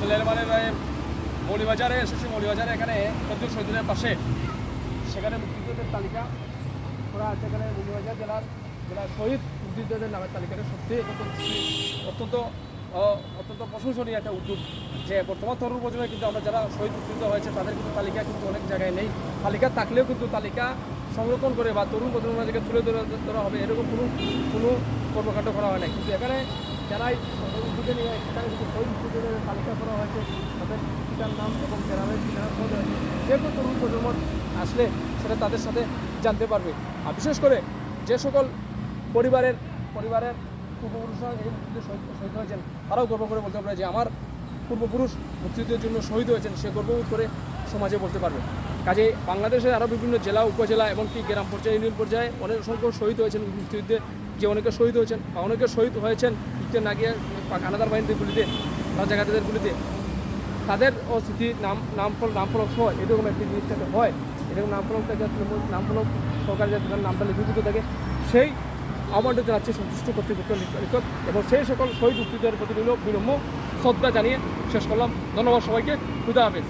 রহিম মৌলিবাজারে এসেছি মৌলিবাজারে, এখানে প্রত্যেক শহীদের পাশে। সেখানে মুক্তিযোদ্ধাদের তালিকা করা আছে এখানে মৌলিবাজার জেলার জেলার শহীদ মুক্তিযোদ্ধাদের নামের তালিকাটা সত্যি অত্যন্ত অত্যন্ত প্রশংসনীয় একটা উদ্যোগ। যে বর্তমান তরুণ প্রজন্মে কিন্তু আমরা যারা শহীদ মুক্তিযোদ্ধা হয়েছে, তাদের কিন্তু তালিকা কিন্তু অনেক জায়গায় নেই। তালিকা থাকলেও কিন্তু তালিকা সংরক্ষণ করে বা তরুণ প্রজন্মের দিকে তুলে ধরা ধরা হবে, এরকম কোনো কোনো কর্মকাণ্ড করা হয় না কিন্তু এখানে যারাই উদ্যোগে নিয়ে এখানে কিন্তু শহীদ মুক্তিযোদ্ধাদের তালিকা করা হয়েছে, তাদের পিতার নাম এবং গ্রামের পিতার পদ হয়েছে, যে কোনো তরুণ প্রজন্ম আসলে সেটা তাদের সাথে জানতে পারবে। আর বিশেষ করে যে সকল পরিবারের পরিবারের পূর্বপুরুষরা এই মুক্তিযুদ্ধে শহীদ হয়েছেন, তারাও গর্ব করে বলতে পারে যে আমার পূর্বপুরুষ মুক্তিযুদ্ধের জন্য শহীদ হয়েছেন, সে গর্ববোধ করে সমাজে বলতে পারবে। কাজে বাংলাদেশের আরও বিভিন্ন জেলা, উপজেলা এমনকি গ্রাম পর্যায়ে, ইউনিয়ন পর্যায়ে অনেক অসংখ্য শহীদ হয়েছেন মুক্তিযুদ্ধে, যে অনেকে শহীদ হয়েছেন বা অনেকে শহীদ হয়েছেন যুদ্ধে না গিয়ে কানাদার বাহিনীদের গুলিতে রাজাঘাটদের গুলিতে। তাদের ও স্মৃতি নাম নামফল নামফলক সহ এরকম একটি জিনিস যাতে হয়, এরকম নামফলকটা যাতে নামফলক সরকার যাতে নামটা লিপিবদ্ধ থাকে, সেই আহ্বানটা জানাচ্ছে সংশ্লিষ্ট কর্তৃপক্ষ নিকট এবং সেই সকল শহীদ মুক্তিদের প্রতি বিনম্র শ্রদ্ধা জানিয়ে শেষ করলাম। ধন্যবাদ সবাইকে। খুদা হাফেজ।